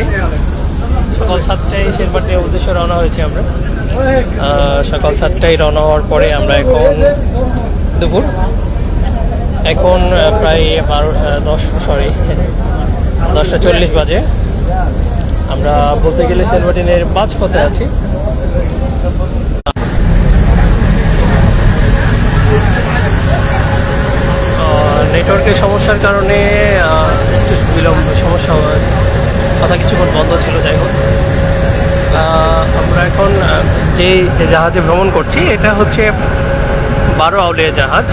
শেরবাটি সকাল সাতটায় শেরবাটির উদ্দেশ্যে রওনা হয়েছি আমরা। সকাল সাতটায় রওনা হওয়ার পরে আমরা এখন দুপুর। এখন প্রায় বারো দশ সরি দশটা চল্লিশ বাজে। আমরা বলতে গেলে শেরবাটিনের পথে আছি। নেটওয়ার্কের সমস্যার কারণে একটু বিলম্ব সমস্যা হয়। কথা কিছুক্ষণ বন্ধ ছিল, যাই হোক। আমরা এখন যে জাহাজে ভ্রমণ করছি, এটা হচ্ছে বারো আউলিয়া জাহাজ।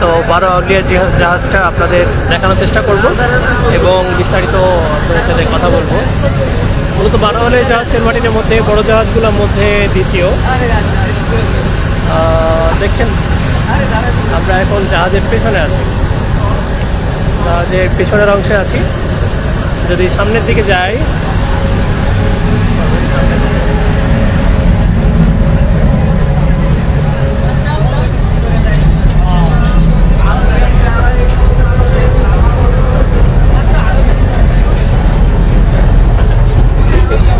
তো বারো আউলিয়া জাহাজ- জাহাজটা আপনাদের দেখানোর চেষ্টা করব এবং বিস্তারিত আপনাদের সাথে কথা বলব। মূলত বারো আউলিয়া জাহাজ সেলমাটিনের মধ্যে, বড় জাহাজগুলোর মধ্যে দ্বিতীয়। দেখছেন, আমরা এখন জাহাজের পেছনে আছি। জাহাজের পেছনের অংশে আছি। যদি সামনের দিকে যাই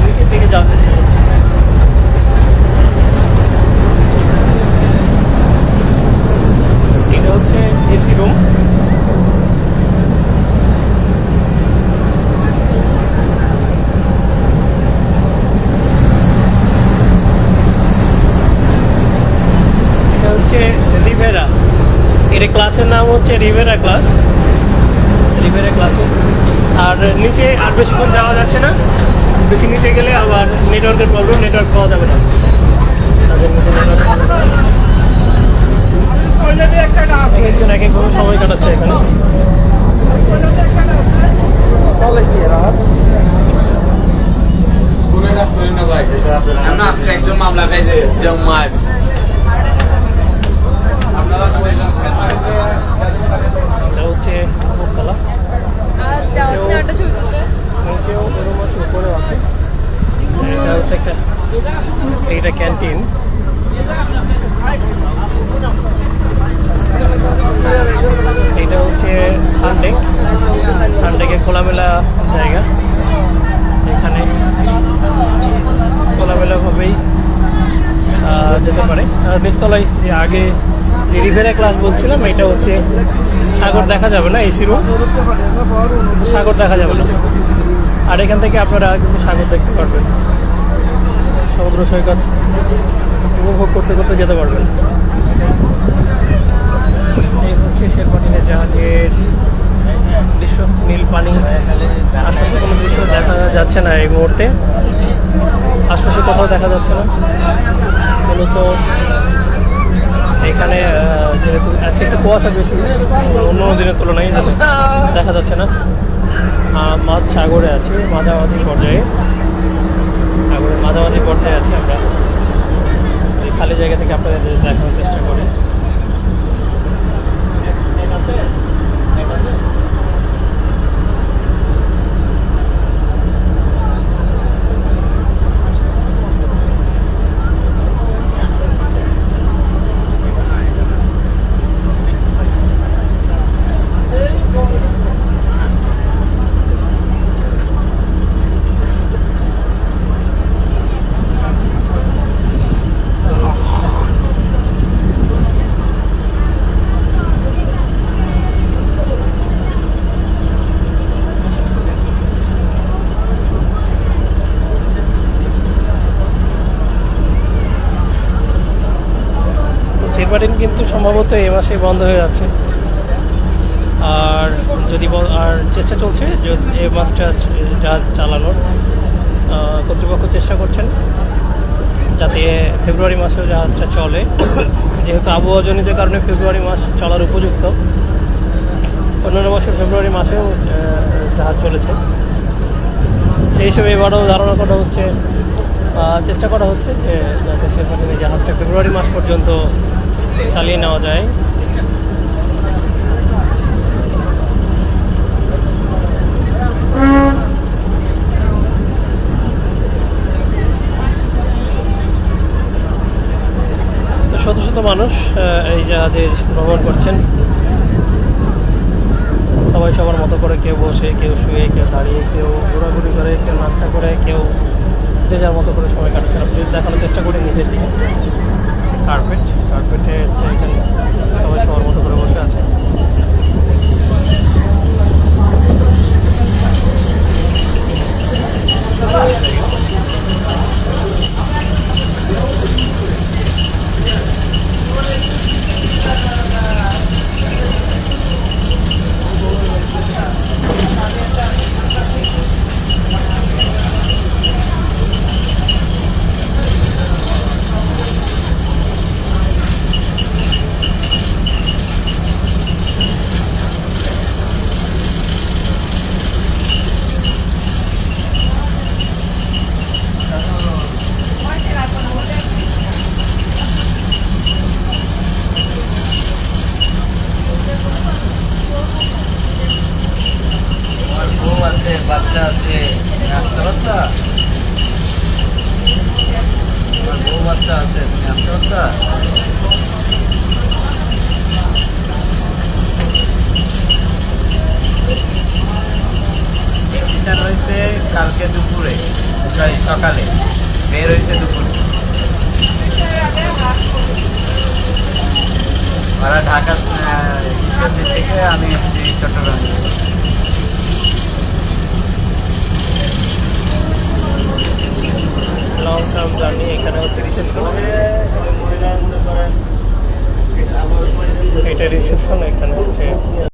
নিচের দিকে যাওয়ার চেষ্টা করছি এটা হচ্ছে এসি রুম এটা হচ্ছে রিভেরা এর ক্লাসের নাম হচ্ছে রিভেরা ক্লাস রিভেরা ক্লাসে আর নিচে আর বেশিক্ষণ যাওয়া যাচ্ছে না। বেশি নিচে গেলে আবার নেটওয়ার্কের প্রবলেম নেটওয়ার্ক পাওয়া যাবে না। তাদের সময় কাটাচ্ছে এখানে কয়জন এটা হচ্ছে উপরতলা আর যাওয়ার জন্য একটা ছবি তুলতে নিচেও এরকম আছে উপরেও আছে এটা হচ্ছে একটা এইটা ক্যান্টিন। এটা হচ্ছে সানডেক। সানডেকে খোলামেলা জায়গা। এখানে খোলামেলাভাবেই যেতে পারে। আর নিচতলায় যে আগে যে রিভেরা ক্লাস বলছিলাম এটা হচ্ছে সাগর দেখা যাবে না, এসি রুম? সাগর দেখা যাবে না। আর এখান থেকে আপনারা কিন্তু সাগর দেখতে পারবেন। সমুদ্র সৈকত উপভোগ করতে করতে যেতে পারবেন। এই হচ্ছে শেরপাটিনের জাহাজের দৃশ্য, নীল পানি। আশপাশে কোনো দৃশ্য দেখা যাচ্ছে না এই মুহূর্তে। আশপাশে কোথাও দেখা যাচ্ছে না। মূলত এখানে যেহেতু আজকে একটু কুয়াশা বেশি, অন্য দিনের তুলনায় দেখা যাচ্ছে না। মাঝ সাগরে আছে, মাঝামাঝি পর্যায়ে সাগরের মাঝামাঝি পর্যায়ে আছি আমরা এই খালি জায়গা থেকে আপনাদের দেখানোর চেষ্টা করি এক আছে? এক আছে? চেরবাটিন কিন্তু সম্ভবত এই মাসে বন্ধ হয়ে যাচ্ছে। আর যদি আর চেষ্টা চলছে এই মাসটা জাহাজ চালানোর। কর্তৃপক্ষ চেষ্টা করছেন যাতে ফেব্রুয়ারি মাসেও জাহাজটা চলে। যেহেতু আবহাওয়াজনিত কারণে ফেব্রুয়ারি মাস চলার উপযুক্ত। অন্যান্য বছর ফেব্রুয়ারি মাসেও জাহাজ চলেছে। সেই হিসেবে এবারও ধারণা করা হচ্ছে চেষ্টা করা হচ্ছে যে যাতে সেখানে জাহাজটা ফেব্রুয়ারি মাস পর্যন্ত চালিয়ে নেওয়া যায়। শত শত মানুষ এই জাহাজে ভ্রমণ করছেন। সবাই সবার মতো করে কেউ বসে, কেউ শুয়ে, কেউ দাঁড়িয়ে, কেউ ঘোরাঘুরি করে, কেউ নাস্তা করে, কেউ যে যার মতো করে সময় কাটাচ্ছে আপনি দেখানোর চেষ্টা করি নিজের দিকে। কার্পেট কার্পেটে হচ্ছে এখানে সবাই সবার মতো করে বসে আছে আমার বউ আছে বাচ্চা আছে তুমি আসতে পারতা আমার বউ বাচ্চা আছে আসতে পারতা অ্যাক্সিডেন্ট কালকে দুপুরে সকালে, বের হয়েছে দুপুরে। ওরা ঢাকা থেকে আমি এসেছি চট্টগ্রামে। লং টার্ম এখানে হচ্ছে রিসেপশন এটা রিসেপশন এখানে হচ্ছে।